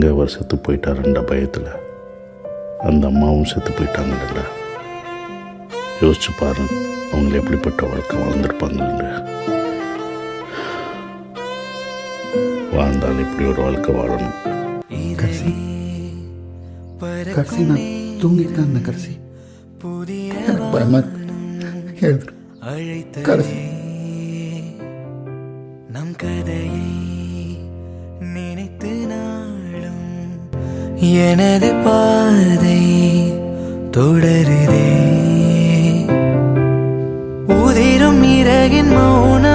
எங்கே அவர் செத்து போயிட்டாருன்ற பயத்தில் அந்த அம்மாவும் செத்து போயிட்டாங்கல்ல யோசிச்சு பாரு அவங்க எப்படிப்பட்ட வாழ்க்கை வாழ்ந்திருப்பாங்கன்னு. வாழ்ந்தால் இப்படி ஒரு வாழ்க்கை வாழணும். கடைசி. கடைசி நான் தூங்கிட்டு தான் இருந்தேன் கடைசி பயமா கடைசி. நம் கதையை எனது பாதை தொடருதே. உதிரும் இறகின் மௌன